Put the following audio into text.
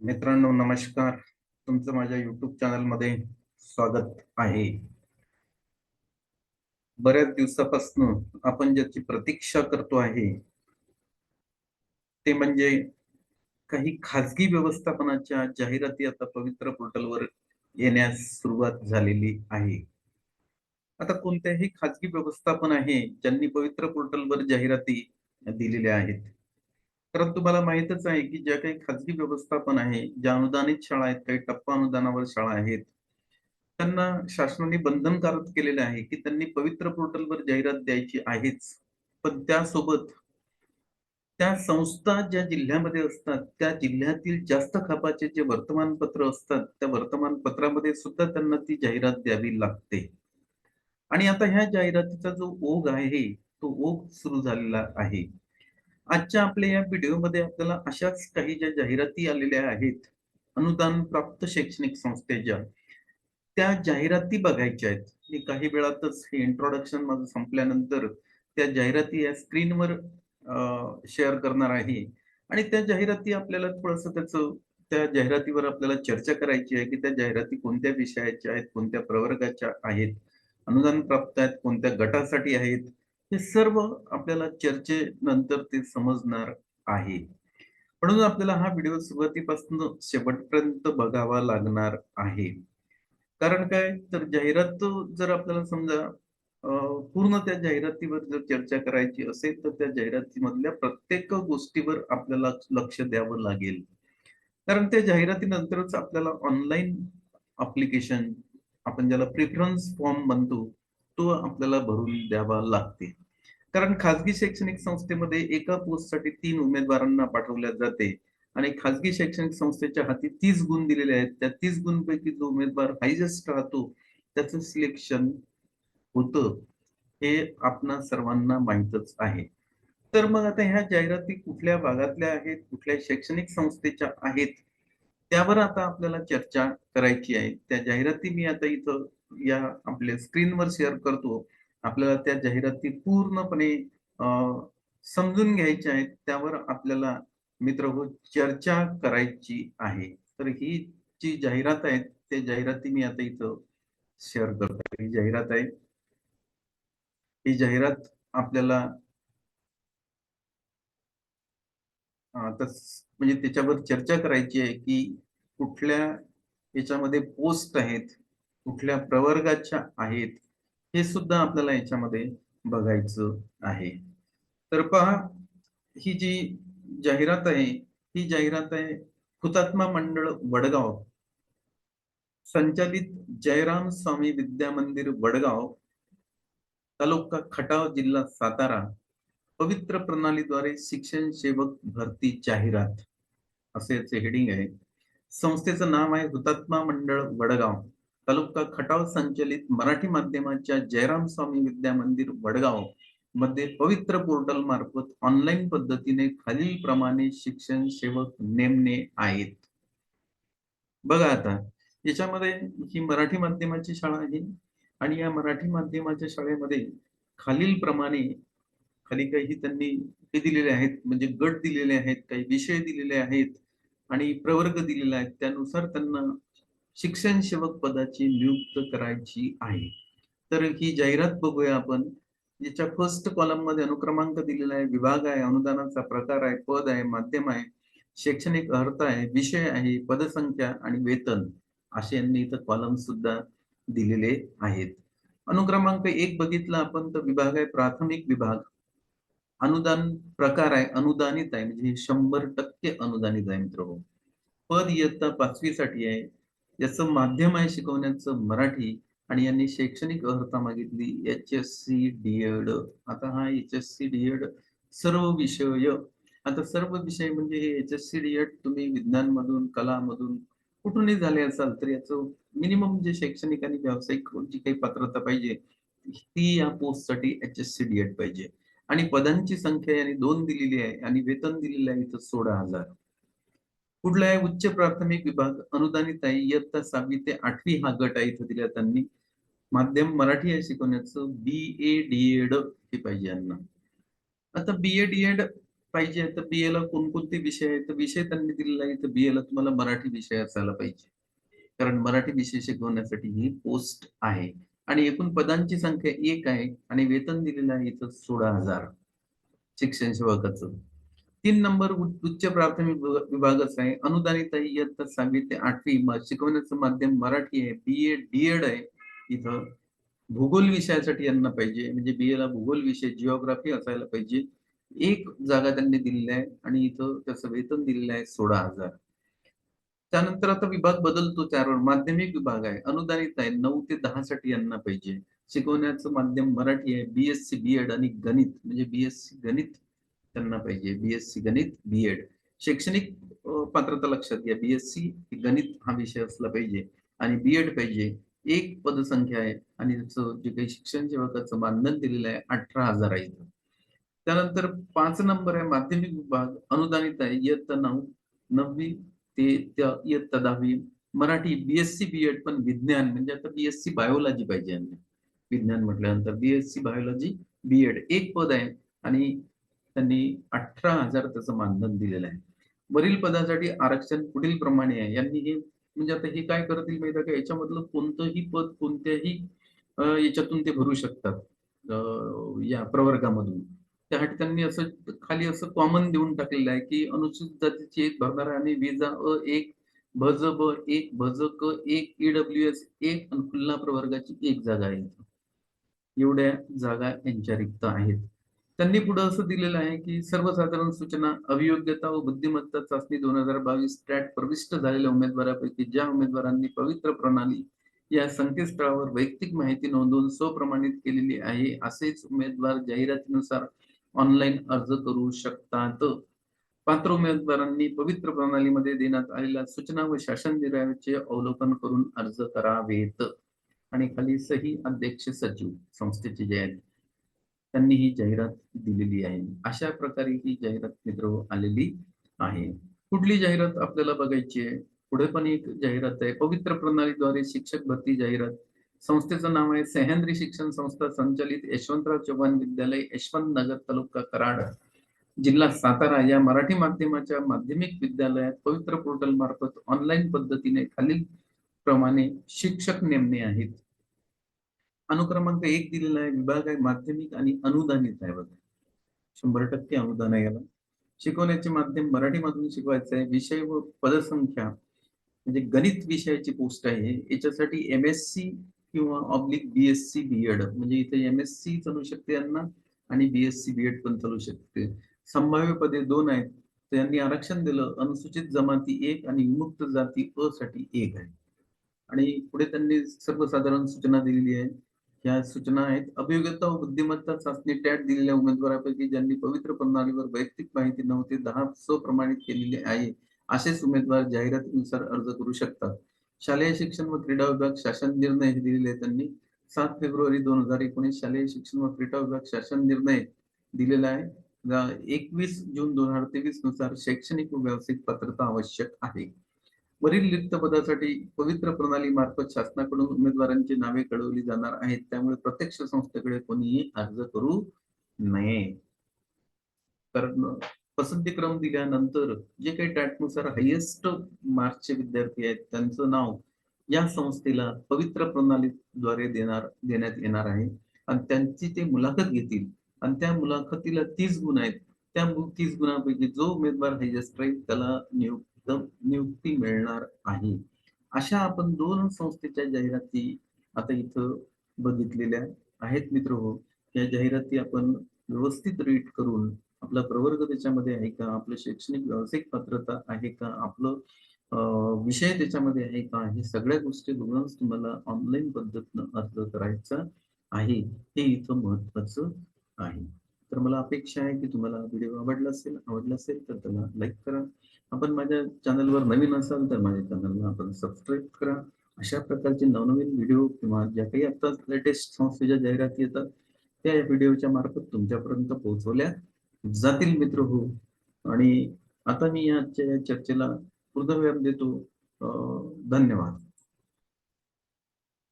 मित्रांनो नमस्कार. तुमचं माझ्या युट्यूब चॅनलमध्ये स्वागत आहे. बऱ्याच दिवसापासून आपण ज्याची प्रतीक्षा करतो आहे ते म्हणजे काही खाजगी व्यवस्थापनाच्या जाहिराती आता पवित्र पोर्टलवर येण्यास सुरुवात झालेली आहे. आता कोणत्याही खाजगी व्यवस्थापन आहे ज्यांनी पवित्र पोर्टलवर जाहिराती दिलेल्या आहेत? कारण तुम्हाला माहितच आहे की ज्या काही खाजगी व्यवस्थापन आहे ज्या अनुदानित शाळा आहेत काही टप्पा अनुदानावर शाळा आहेत त्यांना शासनाने बंधनकारक केलेले आहे की त्यांनी पवित्र पोर्टलवर जाहिरात द्यायची आहेच. पण त्यासोबत त्या संस्था ज्या जिल्ह्यामध्ये असतात त्या जिल्ह्यातील जास्त खपाचे जे वर्तमानपत्र असतात त्या वर्तमानपत्रामध्ये सुद्धा त्यांना ती जाहिरात द्यावी लागते. आणि आता ह्या जाहिरातीचा जो ओघ आहे तो ओघ सुरू झालेला आहे. आजच्या आपल्या या व्हिडिओमध्ये आपल्याला अशाच काही ज्या जाहिराती आलेल्या आहेत अनुदान प्राप्त शैक्षणिक संस्थेच्या त्या जाहिराती बघायच्या आहेत. मी काही वेळातच हे इंट्रोडक्शन माझं संपल्यानंतर त्या जाहिराती या स्क्रीनवर शेअर करणार आहे. आणि त्या जाहिराती आपल्याला थोडस त्याचं त्या जाहिरातीवर आपल्याला चर्चा करायची आहे की त्या जाहिराती कोणत्या विषयाच्या आहेत कोणत्या प्रवर्गाच्या आहेत अनुदान प्राप्त आहेत कोणत्या गटासाठी आहेत हे सर्व आपल्याला चर्चेनंतर ते समजणार आहे. म्हणून आपल्याला हा व्हिडिओ सुरुवातीपासून शेवटपर्यंत बघावा लागणार आहे. कारण काय? तर जाहिरात जर आपल्याला समजा पूर्ण त्या जाहिरातीवर जर चर्चा करायची असेल तर त्या जाहिरातीमधल्या प्रत्येक गोष्टीवर आपल्याला लक्ष द्यावं लागेल. कारण त्या जाहिरातीनंतरच आपल्याला ऑनलाईन अप्लिकेशन आपण ज्याला प्रिफरन्स फॉर्म म्हणतो तो आपल्याला भरून द्यावा लागते. कारण खाजगी शैक्षणिक संस्थेमध्ये एका पोस्टसाठी तीन उमेदवारांना पाठवल्या जाते आणि खाजगी शैक्षणिक संस्थेच्या हाती तीस गुण दिलेले आहेत. त्या तीस गुणपैकी जो उमेदवार हायजेस्ट राहतो त्याचं सिलेक्शन होतं. हे आपणा सर्वांना माहीतच आहे. तर मग आता ह्या जाहिराती कुठल्या भागातल्या आहेत कुठल्या शैक्षणिक संस्थेच्या आहेत त्यावर आता आपल्याला चर्चा करायची आहे. त्या जाहिराती मी आता इथं या आपल्या स्क्रीनवर शेअर करतो. आपल्याला त्या जाहिराती पूर्णपणे समजून घ्यायच्या आहेत. त्यावर आपल्याला मित्र हो चर्चा करायची आहे. तर ही जी जाहिरात आहे त्या जाहिराती मी आता इथं शेअर करतो ही जाहिरात आहे. ही जाहिरात आपल्याला म्हणजे त्याच्यावर चर्चा करायची आहे की कुठल्या याच्यामध्ये पोस्ट आहेत कुठल्या प्रवर्गाच्या आहेत हे सुद्धा आपल्याला याच्यामध्ये बघायचं आहे. तर पहा ही जी जाहिरात आहे ही जाहिरात आहे हुतात्मा मंडळ वडगाव. संचालित जयराम स्वामी विद्या मंदिर वडगाव तालुका खटाव जिल्हा सातारा. पवित्र प्रणालीद्वारे शिक्षण सेवक भरती जाहिरात. असे हेडिंग आहे. संस्थेचं नाव आहे हुतात्मा मंडळ वडगाव. तालुका खटाव संचलित मराठी माध्यमाच्या जयराम स्वामी विद्या मंदिर वडगावमध्ये पवित्र पोर्टल मार्फत ऑनलाईन पद्धतीने खालील प्रमाणे शिक्षण सेवक नेमणे आहेत. बघा आता याच्यामध्ये ही मराठी माध्यमाची शाळा आहे आणि या मराठी माध्यमाच्या शाळेमध्ये खालील प्रमाणे खाली काही त्यांनी हे दिलेले आहेत म्हणजे गट दिलेले आहेत काही विषय दिलेले आहेत आणि प्रवर्ग दिलेले आहेत त्यानुसार त्यांना शिक्षण सेवक पदाची नियुक्त करायची आहे. तर ही जाहिरात बघूया आपण. याच्या फर्स्ट कॉलममध्ये अनुक्रमांक दिलेला आहे विभाग आहे अनुदानाचा प्रकार आहे पद आहे माध्यम आहे शैक्षणिक अर्थ आहे विषय आहे पदसंख्या आणि वेतन असे यांनी इथं कॉलम सुद्धा दिलेले आहेत. अनुक्रमांक एक बघितला आपण तर विभाग आहे प्राथमिक विभाग. अनुदान प्रकार आहे अनुदानित आहे म्हणजे शंभर टक्के अनुदानित आहे मित्र पद इयत्ता पाचवी साठी आहे याचं माध्यम आहे शिकवण्याचं मराठी आणि यांनी शैक्षणिक अर्हता मागितली एच एस सी डीएड आता हा एच एस सी डीएड सर्व विषय आता सर्व विषय म्हणजे हे एच एस सी डीएड तुम्ही विज्ञान मधून कला मधून कुठूनही झाले असाल तर याचं मिनिमम जे शैक्षणिक आणि व्यावसायिक जी काही पात्रता पाहिजे ती या पोस्टसाठी एच एस सी डीएड पाहिजे. आणि पदांची संख्या यांनी दोन दिलेली आहे आणि वेतन दिलेलं आहे इथं सोळा हजार. कुठला आहे उच्च प्राथमिक विभाग अनुदानित आहे इयत्ता सहावी ते आठवी हा गट आहे इथं दिल्या त्यांनी. माध्यम मराठी आहे शिकवण्याचं बी ए डी एड हे पाहिजे यांना. आता बी ए डी एड पाहिजे तर बीए ला कोणकोणते विषय आहेत? तर विषय त्यांनी दिलेला आहे तर बीए ला तुम्हाला मराठी विषय असायला पाहिजे. कारण मराठी विषय शिकवण्यासाठी ही पोस्ट आहे. आणि एकूण पदांची संख्या एक आहे आणि वेतन दिलेलं आहे इथं सोळा हजार. शिक्षण सेवकाचं. तीन नंबर उच्च प्राथमिक विभागच आहे. अनुदानित आहे इयत्ता सहावी ते आठवी शिकवण्याचं माध्यम मराठी आहे. बी ए डी एड आहे. इथं भूगोल विषयासाठी यांना पाहिजे. म्हणजे बी ला भूगोल विषय जिओग्राफी असायला पाहिजे. एक जागा त्यांनी दिलेली आहे आणि इथं त्याचं वेतन दिलेलं आहे सोळा हजार. त्यानंतर आता विभाग बदलतो त्यावर माध्यमिक विभाग आहे. अनुदानित आहे. नऊ ते दहा साठी यांना पाहिजे. शिकवण्याचं माध्यम मराठी आहे. बीएससी बीएड आणि गणित. म्हणजे बीएससी गणित त्यांना पाहिजे बीएससी गणित बीएड शैक्षणिक पात्रता लक्षात घ्या. बीएससी गणित हा विषय असला पाहिजे आणि बीएड पाहिजे. एक पदसंख्या आहे आणि त्याचं जे काही शिक्षण सेवकाचं मानधन दिलेलं आहे अठरा हजार आहे त्यानंतर पाच नंबर आहे माध्यमिक विभाग. अनुदानित आहे इयत्ता नऊ नववी ते इयत्ता दहावी. मराठी बीएससी बीएड पण विज्ञान म्हणजे आता बीएससी बायोलॉजी पाहिजे विज्ञान म्हटल्यानंतर बीएससी बायोलॉजी बीएड एक पद आहे आणि त्यांनी अठरा हजार त्याचं मानधन दिलेलं आहे. वरील पदासाठी आरक्षण पुढील प्रमाणे आहे. यांनी हे म्हणजे आता हे काय करतील माहिती का? याच्यामधलं कोणतंही पद कोणत्याही याच्यातून ते भरू शकतात या प्रवर्गामधून. त्यासाठी त्यांनी असं खाली असं कॉमन देऊन टाकलेलं आहे की अनुसूचित जातीची एक भरणार आणि विजा अ एक भज ब एक भज क एक ईडब्ल्यू एस एक आणि खुल्ला प्रवर्गाची एक जागा आहे. एवढ्या जागा यांच्या रिक्त आहेत. त्यांनी पुढे असं दिलेलं आहे की सर्वसाधारण सूचना अभियोग्यता व बुद्धिमत्ता चाचणी दोन हजार बावीस ट्रॅट प्रविष्ट झालेल्या उमेदवारापैकी ज्या उमेदवारांनी पवित्र प्रणाली या संकेतस्थळावर वैयक्तिक माहिती नोंदवून स्वप्रमाणित केलेली आहे असेच उमेदवार जाहिरातीनुसार ऑनलाईन अर्ज करू शकतात. पात्र उमेदवारांनी पवित्र प्रणालीमध्ये देण्यात आलेल्या सूचना व शासन निर्णयाचे अवलोकन करून अर्ज करावेत. आणि खाली सही अध्यक्ष सचिव संस्थेचे जे आहेत त्यांनी ही जाहिरात दिलेली आहे. अशा प्रकारे ही जाहिरात मित्र आलेली आहे. कुठली जाहिरात आपल्याला बघायची आहे? पुढे पण एक जाहिरात आहे. पवित्र प्रणालीद्वारे शिक्षक भरती जाहिरात. संस्थेचं नाव आहे सह्याद्री शिक्षण संस्था संचालित यशवंतराव चव्हाण विद्यालय यशवंत नगर तालुका कराड. जिल्हा सातारा या मराठी माध्यमाच्या माध्यमिक विद्यालयात पवित्र पोर्टल मार्फत ऑनलाईन पद्धतीने खालील प्रमाणे शिक्षक नेमणे आहेत. अनुक्रमांक एक दिलेला आहे विभाग आहे माध्यमिक आणि अनुदानित आहे बघा. शंभर टक्के अनुदान आहे याला. शिकवण्याचे माध्यम मराठी मधून शिकवायचं आहे. विषय व पदसंख्या म्हणजे गणित विषयाची पोस्ट आहे. याच्यासाठी एम एस सी किंवा ऑब्लिक बीएससी बीएड म्हणजे इथे एम एस सी चालू शकते यांना आणि बीएससी बीएड पण चालू शकते. संभाव्य पदे दोन आहेत. त्यांनी आरक्षण दिलं. अनुसूचित जमाती एक आणि विमुक्त जाती अ साठी एक आहे. आणि पुढे त्यांनी सर्वसाधारण सूचना दिलेली आहे. या सूचना आहेत. अभियोग्यता व बुद्धिमत्ता चाचणी टॅट दिलेल्या उमेदवारापैकी ज्यांनी पवित्र प्रणालीवर वैयक्तिक माहिती नऊ ते दहा स्वप्रमाणित केलेली आहे असेच उमेदवार जाहिरातीनुसार अर्ज करू शकतात. शालेय शिक्षण व क्रीडा विभाग शासन निर्णय दिलेले त्यांनी. सात फेब्रुवारी दोन हजार एकोणीस शालेय शिक्षण व क्रीडा विभाग शासन निर्णय दिलेला आहे. एकवीस जून दोन हजार तेवीसनुसार शैक्षणिक व व्यावसायिक पात्रता आवश्यक आहे. वरील रिक्त पदासाठी पवित्र प्रणाली मार्फत शासनाकडून उमेदवारांची नावे कळवली जाणार आहेत. त्यामुळे प्रत्यक्ष संस्थेकडे कोणीही अर्ज करू नये. कारण पसंती क्रम दिल्यानंतर जे काही टॅटनुसार हायेस्ट मार्कचे विद्यार्थी आहेत त्यांचं नाव या संस्थेला पवित्र प्रणालीद्वारे देणार देण्यात येणार आहे. आणि त्यांची ते मुलाखत घेतील. आणि त्या मुलाखतीला तीस गुण आहेत. त्या तीस गुणांपैकी जो उमेदवार हायेस्ट राहील त्याला नियुक्त नियुक्ती मिळणार आहे. अशा आपण दोन संस्थेच्या जाहिराती आता इथं बघितलेल्या आहेत मित्र हो. या जाहिराती आपण व्यवस्थित रीड करून आपला प्रवर्ग त्याच्यामध्ये आहे का आपलं शैक्षणिक व्यावसायिक पात्रता आहे का आपलं विषय त्याच्यामध्ये आहे का हे सगळ्या गोष्टी बघूनच तुम्हाला ऑनलाईन पद्धतीनं अर्ज करायचा आहे. हे इथं महत्वाचं आहे. तर मला अपेक्षा आहे की तुम्हाला व्हिडिओ आवडला असेल आवडला असेल तर त्याला लाईक करा. आपण माझ्या चॅनलवर नवीन असाल तर माझ्या चॅनलला आपण सबस्क्राईब करा. अशा प्रकारचे नवनवीन व्हिडिओ किंवा ज्या काही आता लेटेस्ट संस्थेच्या जाहिराती येतात त्या व्हिडिओच्या मार्फत तुमच्यापर्यंत पोहोचवल्या जातील मित्र हो. आणि आता मी या चर्चेला पूर्णविराम देतो. धन्यवाद.